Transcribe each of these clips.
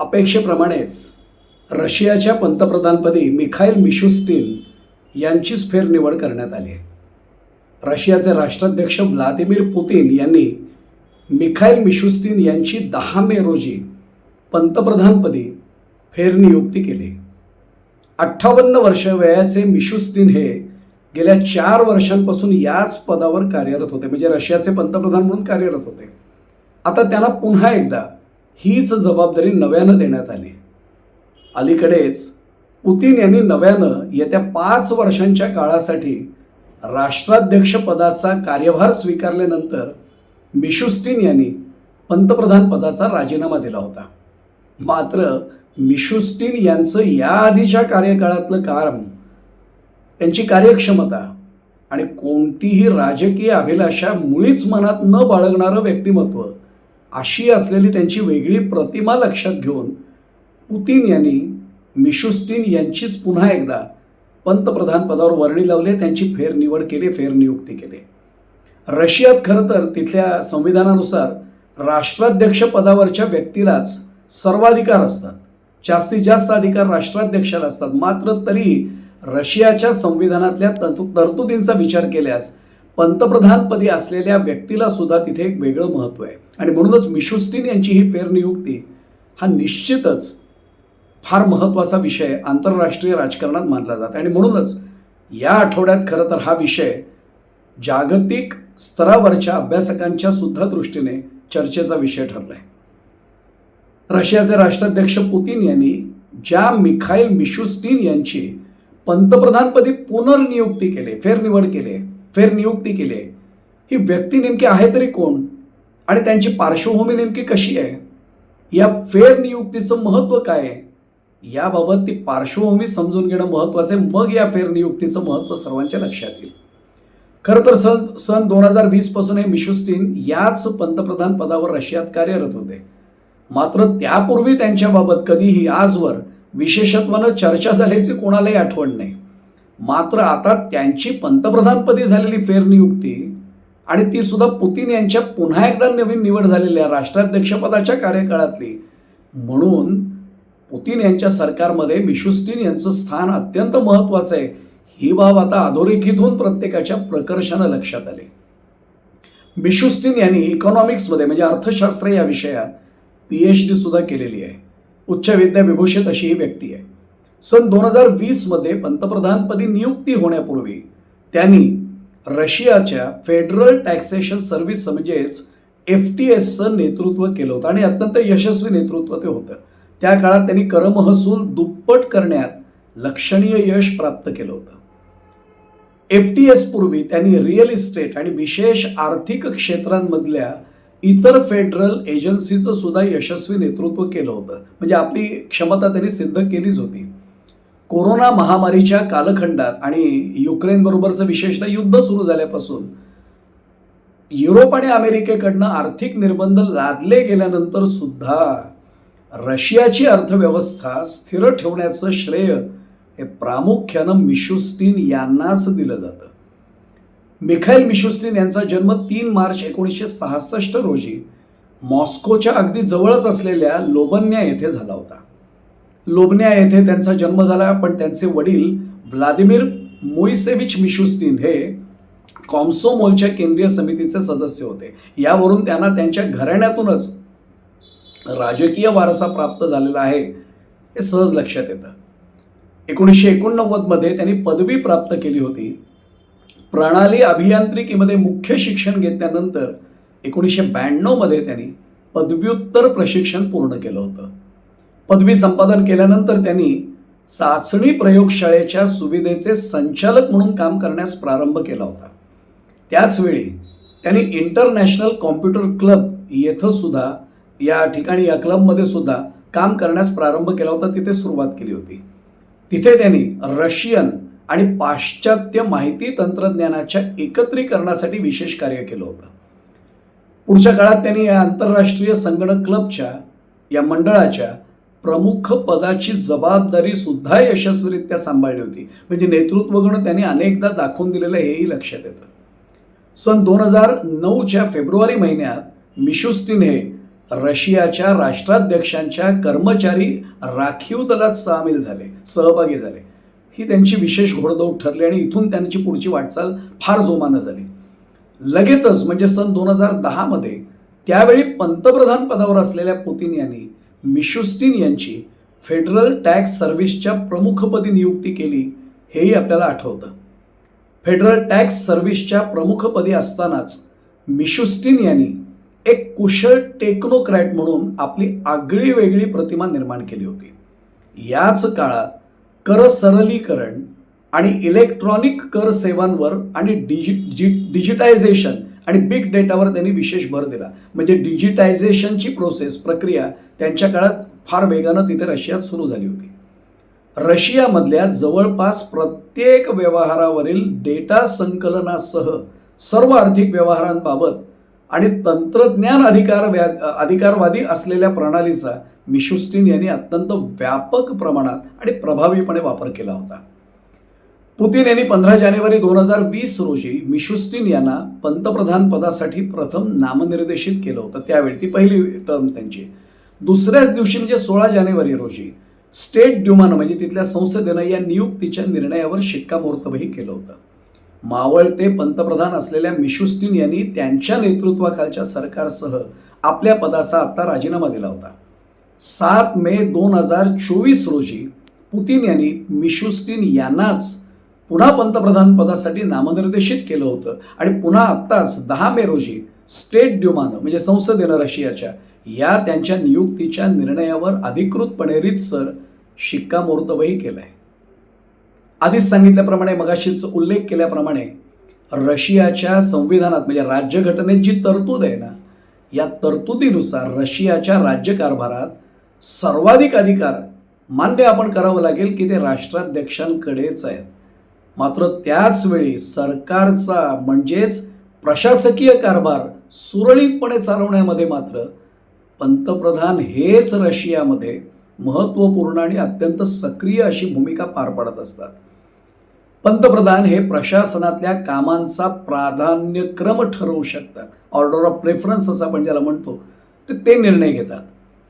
अपेक्षेप्रमाणेच रशियाच्या पंतप्रधानपदी Mikhail Mishustin यांचीच फेरनिवड करण्यात आली आहे. रशियाचे राष्ट्राध्यक्ष व्लादिमीर पुतीन यांनी मिखाईल मिशुस्टिन यांची दहा मे रोजी पंतप्रधानपदी फेरनियुक्ती केली. अठ्ठावन्न वर्ष वयाचे मिशुस्टिन हे गेल्या चार वर्षांपासून याच पदावर कार्यरत होते म्हणजे रशियाचे पंतप्रधान म्हणून कार्यरत होते. आता त्यांना पुन्हा एकदा हीच जबाबदारी नव्यानं देण्यात आली. अलीकडेच पुतीन यांनी नव्यानं येत्या पाच वर्षांच्या काळासाठी राष्ट्राध्यक्षपदाचा कार्यभार स्वीकारल्यानंतर मिशुस्टीन यांनी पंतप्रधान पदाचा राजीनामा दिला होता. मात्र मिशुस्टीन यांचं याआधीच्या कार्यकाळातलं काम त्यांची कार्यक्षमता आणि कोणतीही राजकीय अभिलाषा मुळीच मनात न बाळगणारं व्यक्तिमत्व अशी असलेली त्यांची वेगळी प्रतिमा लक्षात घेऊन पुतीन यांनी मिशुस्टीन यांचीच पुन्हा एकदा पंतप्रधान पदावर वर्णी लावले त्यांची फेरनिवड केली फेरनियुक्ती केली. रशियात खरं तर तिथल्या संविधानानुसार राष्ट्राध्यक्ष पदावरच्या व्यक्तीलाच सर्वाधिकार असतात. जास्तीत जास्त अधिकार राष्ट्राध्यक्षाला असतात. मात्र तरी रशियाच्या संविधानातल्या तरतुदींचा विचार केल्यास पंतप्रधानपदी असलेल्या व्यक्तीला सुद्धा तिथे एक वेगळं महत्त्व आहे. आणि म्हणूनच मिशुस्टीन यांची ही फेरनियुक्ती हा निश्चितच फार महत्त्वाचा विषय आंतरराष्ट्रीय राजकारणात मानला जातो आणि म्हणूनच या आठवड्यात खरं तर हा विषय जागतिक स्तरावरच्या अभ्यासकांच्या सुद्धा दृष्टीने चर्चेचा विषय ठरला आहे रशियाचे राष्ट्राध्यक्ष पुतीन यांनी ज्या मिखाईल मिशुस्टीन यांची पंतप्रधानपदी पुनर्नियुक्ती केली फेरनिवड केली फेरनियुक्ती केली आहे. ही व्यक्ती नेमकी आहे तरी कोण? आणि त्यांची पार्श्वभूमी नेमकी कशी आहे? या फेरनियुक्तीचं महत्त्व काय आहे? याबाबत ती पार्श्वभूमी समजून घेणं महत्त्वाचं आहे. मग या फेरनियुक्तीचं महत्त्व सर्वांच्या लक्षात येईल. खरं तर सन सन दोन हजार वीसपासून हे मिशुस्टीन याच पंतप्रधान पदावर रशियात कार्यरत होते. मात्र त्यापूर्वी त्यांच्याबाबत कधीही आजवर विशेषत्वानं चर्चा झाल्याची कोणालाही आठवण नाही. मात्र आता त्यांची पंतप्रधानपदी झालेली फेरनियुक्ती आणि ती सुद्धा पुतीन यांच्या पुन्हा एकदा नवीन निवड झालेल्या राष्ट्राध्यक्षपदाच्या कार्यकाळातली. म्हणून पुतीन यांच्या सरकारमध्ये मिशुस्टीन यांचं स्थान अत्यंत महत्त्वाचं आहे. ही बाब आता अधोरेखित होऊन प्रत्येकाच्या प्रकर्षानं लक्षात आले. मिशुस्टीन यांनी इकॉनॉमिक्समध्ये म्हणजे अर्थशास्त्र या विषयात पी एच डी सुद्धा केलेली आहे. उच्च विद्या विभूषित अशी ही व्यक्ती आहे. सन दोन हजार वीसमध्ये पंतप्रधानपदी नियुक्ती होण्यापूर्वी त्यांनी रशियाच्या फेडरल टॅक्सेशन सर्व्हिस म्हणजेच एफ टी एसचं नेतृत्व केलं होतं आणि अत्यंत यशस्वी नेतृत्व ते होतं. त्या काळात त्यांनी करमहसूल दुप्पट करण्यात लक्षणीय यश प्राप्त केलं होतं. एफ टी एस पूर्वी त्यांनी रिअल इस्टेट आणि विशेष आर्थिक क्षेत्रांमधल्या इतर फेडरल एजन्सीचं सुद्धा यशस्वी नेतृत्व केलं होतं. म्हणजे आपली क्षमता त्यांनी सिद्ध केलीच होती. कोरोना महामारीच्या कालखंडात आणि युक्रेनबरोबरचं विशेषतः युद्ध सुरू झाल्यापासून युरोप आणि अमेरिकेकडनं आर्थिक निर्बंध लादले गेल्यानंतर सुद्धा रशियाची अर्थव्यवस्था स्थिर ठेवण्याचं श्रेय हे प्रामुख्यानं मिशुस्तीन यांनाच दिलं जातं. मिखाईल मिशुस्तीन यांचा जन्म तीन मार्च एकोणीसशे सहासष्ट रोजी मॉस्कोच्या अगदी जवळच असलेल्या लोबन्या येथे झाला होता. लोबन्या येथे त्यांचा जन्म झाला पण त्यांचे वडील व्लादिमीर मोइसेविच मिशुस्टिन हे कॉम्सोमोलच्या केंद्रीय समितीचे सदस्य होते. यावरून त्यांना त्यांच्या घराण्यातूनच राजकीय वारसा प्राप्त झालेला आहे हे सहज लक्षात येतं. एकोणीसशे एकोणनव्वदमध्ये त्यांनी पदवी प्राप्त केली होती. प्रणाली अभियांत्रिकीमध्ये मुख्य शिक्षण घेतल्यानंतर एकोणीसशे ब्याण्णवमध्ये त्यांनी पदव्युत्तर प्रशिक्षण पूर्ण केलं होतं. पदवी संपादन केल्यानंतर त्यांनी चाचणी प्रयोगशाळेच्या सुविधेचे संचालक म्हणून काम करण्यास प्रारंभ केला होता. त्याचवेळी त्यांनी इंटरनॅशनल कॉम्प्युटर क्लब येथं सुद्धा या ठिकाणी या क्लबमध्ये सुद्धा काम करण्यास प्रारंभ केला होता तिथे सुरुवात केली होती. तिथे त्यांनी रशियन आणि पाश्चात्य माहिती तंत्रज्ञानाच्या एकत्रीकरणासाठी विशेष कार्य केलं होतं. पुढच्या काळात त्यांनी या आंतरराष्ट्रीय संगणक क्लबच्या या मंडळाच्या प्रमुख पदाची जबाबदारी सुद्धा यशस्वीरित्या सांभाळली होती. म्हणजे नेतृत्व गुण त्यांनी अनेकदा दाखवून दिलेलं हेही लक्षात येतं. सन दोन हजार नऊच्या फेब्रुवारी महिन्यात मिशुस्तीने हे रशियाच्या राष्ट्राध्यक्षांच्या कर्मचारी राखीव दलात सामील झाले सहभागी झाले. ही त्यांची विशेष घोडदौड ठरली आणि इथून त्यांची पुढची वाटचाल फार जोमानं झाली. लगेचच म्हणजे सन दोन हजार दहामध्ये त्यावेळी पंतप्रधान पदावर असलेल्या पुतीन यांनी मिशुस्टिन यांची फेडरल टॅक्स सर्व्हिसच्या प्रमुखपदी नियुक्ती केली हेही आपल्याला आठवतं. फेडरल टॅक्स सर्व्हिसच्या प्रमुखपदी असतानाच मिशुस्टिन यांनी एक कुशल टेक्नोक्रॅट म्हणून आपली आगळी वेगळी प्रतिमा निर्माण केली होती. याच काळात कर सरलीकरण आणि इलेक्ट्रॉनिक कर सेवांवर आणि डिजि डिजि- डिजिटायझेशन आणि बिग डेटावर त्यांनी विशेष भर दिला. म्हणजे डिजिटायझेशनची प्रोसेस प्रक्रिया त्यांच्या काळात फार वेगानं तिथे रशियात सुरू झाली होती. रशियामधल्या जवळपास प्रत्येक व्यवहारावरील डेटा संकलनासह सर्व आर्थिक व्यवहारांबाबत आणि तंत्रज्ञान अधिकार व्या अधिकारवादी असलेल्या प्रणालीचा मिशुस्टीन यांनी अत्यंत व्यापक प्रमाणात आणि प्रभावीपणे वापर केला होता. पुतीन यांनी पंधरा जानेवारी दोन हजार वीस रोजी मिशुस्तीन यांना पंतप्रधान पदासाठी प्रथम नामनिर्देशित केलं होतं. त्यावेळी ती पहिली टर्म त्यांची. दुसऱ्याच दिवशी म्हणजे सोळा जानेवारी रोजी स्टेट ड्युमानं म्हणजे तिथल्या संसदेनं या नियुक्तीच्या निर्णयावर शिक्कामोर्तबही केलं होतं. मावळते पंतप्रधान असलेल्या मिशुस्तीन यांनी त्यांच्या नेतृत्वाखालच्या सरकारसह आपल्या पदाचा आता राजीनामा दिला होता. सात मे दोन हजार चोवीस रोजी पुतीन यांनी मिशुस्तीन यांनाच पुन्हा पंतप्रधान पदासाठी नामनिर्देशित केलं होतं. आणि पुन्हा आत्ताच दहा मे रोजी स्टेट ड्युमानं म्हणजे संसदेनं रशियाच्या या त्यांच्या नियुक्तीच्या निर्णयावर अधिकृतपणे रीतसर शिक्कामोर्तबही केलंय. आधीच सांगितल्याप्रमाणे मगाशीच उल्लेख केल्याप्रमाणे रशियाच्या संविधानात म्हणजे राज्यघटनेत जी तरतूद आहे ना या तरतुदीनुसार रशियाच्या राज्यकारभारात सर्वाधिक अधिकार मान्य आपण करावं लागेल की ते राष्ट्राध्यक्षांकडेच आहेत. मात्र त्याच वेळी सरकारचा म्हणजेच प्रशासकीय कारभार सुरळीतपणे चालवण्यामध्ये मात्र पंतप्रधान हेच रशियामध्ये महत्त्वपूर्ण आणि अत्यंत सक्रिय अशी भूमिका पार पाडत असतात. पंतप्रधान हे प्रशासनातल्या कामांचा प्राधान्यक्रम ठरवू शकतात. ऑर्डर ऑफ प्रेफरन्स असं आपण ज्याला म्हणतो तर ते निर्णय घेतात.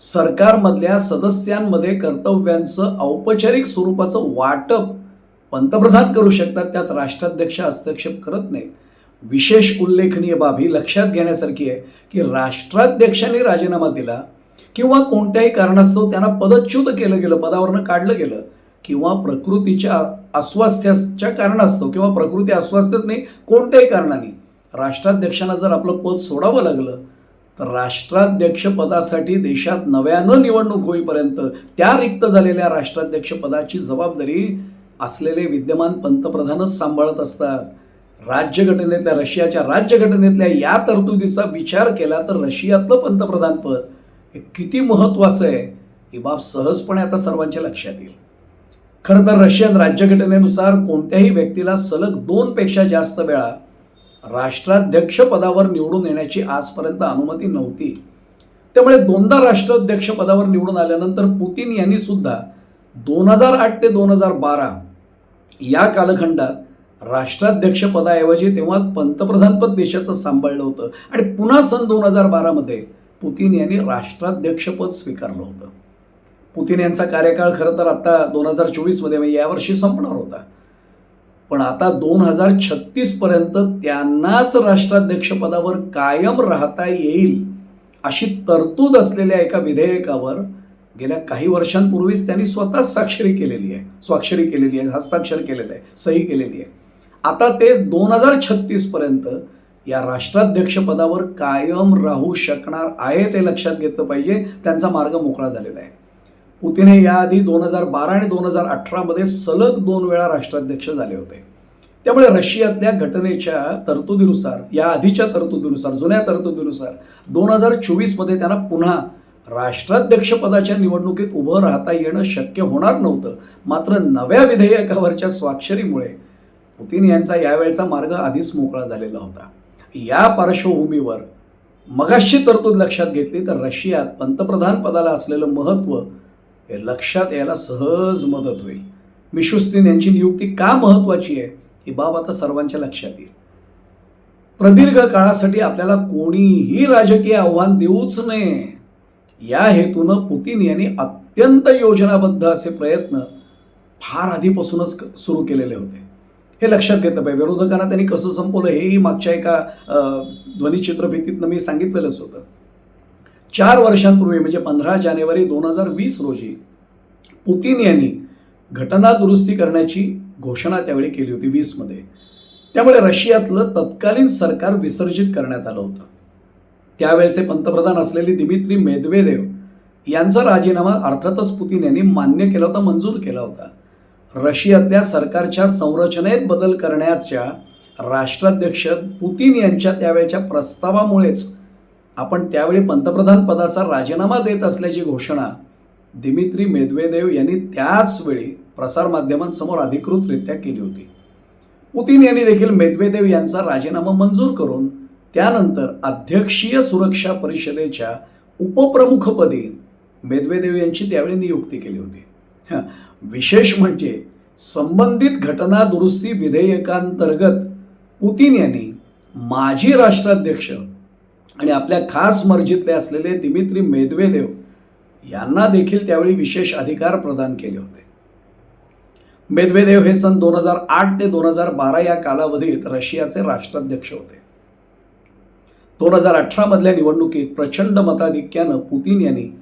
सरकारमधल्या सदस्यांमध्ये कर्तव्यांचं औपचारिक स्वरूपाचं वाटप पंतप्रधान करू शकतात त्यात राष्ट्राध्यक्ष हस्तक्षेप करत नाहीत. विशेष उल्लेखनीय बाबी लक्षात घेण्यासारखी आहे की राष्ट्राध्यक्षांनी राजीनामा दिला किंवा कोणत्याही कारणास्तव त्यांना पदच्युत केलं गेलं पदावरनं काढलं गेलं किंवा प्रकृतीच्या अस्वास्थ्याच्या कारणास्तव किंवा प्रकृती अस्वास्थ्यच नाही कोणत्याही कारणाने राष्ट्राध्यक्षांना जर आपलं पद सोडावं लागलं तर राष्ट्राध्यक्ष पदासाठी देशात नव्यानं निवडणूक होईपर्यंत त्या रिक्त झालेल्या राष्ट्राध्यक्ष पदाची जबाबदारी असलेले विद्यमान पंतप्रधानच सांभाळत असतात. राज्यघटनेतल्या रशियाच्या राज्यघटनेतल्या या तरतुदीचा विचार केला तर रशियातलं पंतप्रधानपद हे किती महत्त्वाचं आहे ही बाब सहजपणे आता सर्वांच्या लक्षात येईल. खरं तर रशियन राज्यघटनेनुसार कोणत्याही व्यक्तीला सलग दोनपेक्षा जास्त वेळा राष्ट्राध्यक्ष पदावर निवडून येण्याची आजपर्यंत अनुमती नव्हती. त्यामुळे दोनदा राष्ट्राध्यक्ष पदावर निवडून आल्यानंतर पुतीन यांनी सुद्धा दोन हजार आठ ते दोन हजार बारा या कालखंडात राष्ट्राध्यक्षपदाऐवजी तेव्हा पंतप्रधानपद देशाचं सांभाळलं होतं. आणि पुन्हा सन दोन हजार बारामध्ये पुतीन यांनी राष्ट्राध्यक्षपद स्वीकारलं होतं. पुतीन यांचा कार्यकाळ खरं तर आता दोन हजार चोवीसमध्ये म्हणजे यावर्षी संपणार होता. पण आता दोन हजार छत्तीसपर्यंत त्यांनाच राष्ट्राध्यक्षपदावर कायम राहता येईल अशी तरतूद असलेल्या एका विधेयकावर गेल्या काही वर्षांपूर्वीच त्यांनी स्वतः साक्षरी केलेली आहे. स्वाक्षरी केलेली आहे हस्ताक्षर केलेलं आहे सही केलेली आहे. आता ते दोन हजार छत्तीसपर्यंत या राष्ट्राध्यक्षपदावर कायम राहू शकणार आहे ते लक्षात घेतलं पाहिजे. त्यांचा मार्ग मोकळा झालेला आहे. पुतीने याआधी दोन हजार बारा आणि दोन हजार अठरामध्ये सलग दोन वेळा राष्ट्राध्यक्ष झाले होते. त्यामुळे रशियातल्या घटनेच्या तरतुदीनुसार या आधीच्या तरतुदीनुसार जुन्या तरतुदीनुसार दोन हजार चोवीसमध्ये त्यांना पुन्हा राष्ट्राध्यक्षपदाच्या निवडणुकीत उभं राहता येणं शक्य होणार नव्हतं. मात्र नव्या विधेयकावरच्या स्वाक्षरीमुळे पुतीन यांचा यावेळचा मार्ग आधीच मोकळा झालेला होता. या पार्श्वभूमीवर मगाशी तरतूद लक्षात घेतली तर रशियात पंतप्रधान पदाला असलेलं महत्त्व हे लक्षात यायला सहज मदत होईल. मिशुस्तीन यांची नियुक्ती का महत्त्वाची आहे ही बाब आता सर्वांच्या लक्षात येईल. प्रदीर्घ काळासाठी आपल्याला कोणीही राजकीय आव्हान देऊच नये. या हेतूनं पुतीन यांनी अत्यंत योजनाबद्ध असे प्रयत्न फार आधीपासूनच सुरू केलेले होते. हे लक्षात घेतलं पाहिजे. विरोधकांना त्यांनी कसं संपवलं हेही मागच्या एका अ, ध्वनिचित्रफितीतनं मी सांगितलेलंच होतं. चार वर्षांपूर्वी म्हणजे पंधरा जानेवारी दोन हजार वीस रोजी पुतीन यांनी घटना दुरुस्ती करण्याची घोषणा त्यावेळी केली होती वीसमध्ये. त्यामुळे रशियातलं तत्कालीन सरकार विसर्जित करण्यात आलं होतं. त्यावेळेचे पंतप्रधान असलेले दिमित्री मेदवेदेव यांचा राजीनामा अर्थातच पुतीन यांनी मान्य केला होता मंजूर केला होता. रशियातल्या सरकारच्या संरचनेत बदल करण्याच्या राष्ट्राध्यक्ष पुतीन यांच्या त्यावेळच्या प्रस्तावामुळेच आपण त्यावेळी पंतप्रधान पदाचा राजीनामा देत असल्याची घोषणा दिमित्री मेदवेदेव यांनी त्याचवेळी प्रसारमाध्यमांसमोर अधिकृतरित्या केली होती. पुतीन यांनी देखील मेदवेदेव यांचा राजीनामा मंजूर करून त्यानंतर अध्यक्षीय सुरक्षा परिषदेच्या उपप्रमुखपदी मेदवेदेव यांची त्यावेळी नियुक्ती केली होती. विशेष म्हणजे संबंधित घटना दुरुस्ती विधेयकांतर्गत पुतीन यांनी माजी राष्ट्राध्यक्ष आणि आपल्या खास मर्जीतले असलेले दिमित्री मेदवेदेव यांना देखील त्यावेळी विशेष अधिकार प्रदान केले होते. मेदवेदेव हे सन दोन हजार आठ ते दोन हजार बारा या कालावधीत रशियाचे राष्ट्राध्यक्ष होते. दोन हजार अठरा मधल्या निवडणुकीत प्रचंड मताधिक्यानं पुतीन यांनी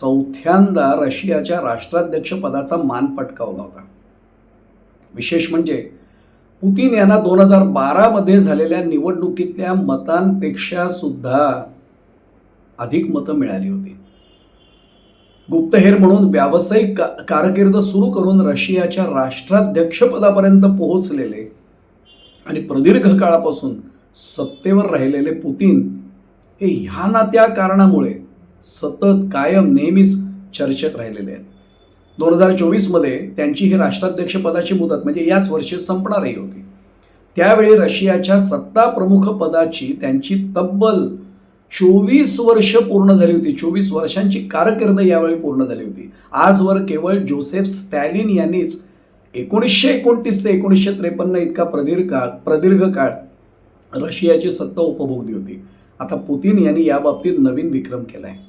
चौथ्यांदा रशियाच्या राष्ट्राध्यक्षपदाचा मान पटकावला होता. विशेष म्हणजे पुतीन यांना दोन हजार बारामध्ये झालेल्या निवडणुकीतल्या मतांपेक्षा सुद्धा अधिक मतं मिळाली होती. गुप्तहेर म्हणून व्यावसायिक का- कारकीर्द सुरू करून रशियाच्या राष्ट्राध्यक्षपदापर्यंत पोहोचलेले आणि प्रदीर्घ काळापासून सत्तेवर राहिलेले पुतीन हे ह्या ना त्या कारणामुळे सतत कायम नेहमीच चर्चेत राहिलेले आहेत. दोन हजार चोवीसमध्ये त्यांची ही राष्ट्राध्यक्षपदाची मुदत म्हणजे याच वर्षी संपणारही होती. त्यावेळी रशियाच्या सत्ता प्रमुख पदाची त्यांची तब्बल चोवीस वर्ष पूर्ण झाली होती. चोवीस वर्षांची कारकीर्द यावेळी पूर्ण झाली होती. आजवर केवळ जोसेफ स्टॅलिन यांनीच एकोणीसशे एकोणतीस ते एकोणीसशे त्रेपन्न इतका प्रदीर्घ काळ प्रदीर्घ काळ रशियाची सत्ता उपभोगली होती. आता पुतीन यांनी या बाबतीत नवीन विक्रम केला आहे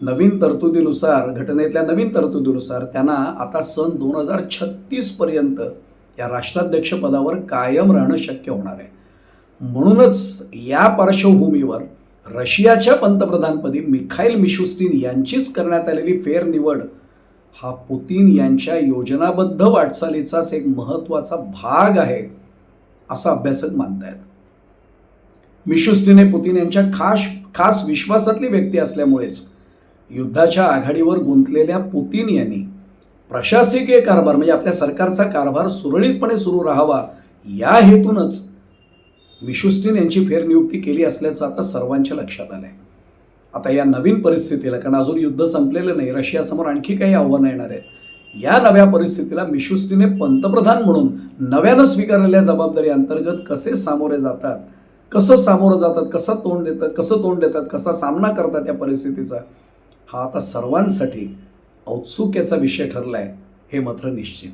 नवीन तरतुदीनुसार घटनेतल्या नवीन तरतुदीनुसार त्यांना आता सन दोन हजार छत्तीसपर्यंत या राष्ट्राध्यक्षपदावर कायम राहणं शक्य होणार आहे. म्हणूनच या पार्श्वभूमीवर रशियाच्या पंतप्रधानपदी मिखाईल मिशुस्तीन यांचीच करण्यात आलेली फेरनिवड हा पुतीन यांच्या योजनाबद्ध वाटचालीचाच एक महत्त्वाचा भाग आहे असं अभ्यासक मानतायत. मिशुस्तीन पुतीन यांच्या खास खास विश्वासातली व्यक्ती असल्यामुळेच युद्धाच्या आघाडीवर गुंतलेल्या पुतीन यांनी प्रशासकीय कारभार म्हणजे आपल्या सरकारचा कारभार सुरळीतपणे सुरू राहावा या हेतूनच मिशुस्टीन यांची फेरनियुक्ती केली असल्याचं आता सर्वांच्या लक्षात आलंय. आता या नवीन परिस्थितीला कारण अजून युद्ध संपलेलं नाही रशियासमोर आणखी काही आव्हानं येणार आहेत या नव्या परिस्थितीला मिशुस्तीने पंतप्रधान म्हणून नव्यानं स्वीकारलेल्या जबाबदारी अंतर्गत कसे सामोरे जातात कसं सामोरं जातात कसं तोंड देतात कसं तोंड देतात कसा सामना करतात या परिस्थितीचा हा आता सर्वांसाठी औत्सुक्याचा विषय ठरला आहे हे मात्र निश्चित.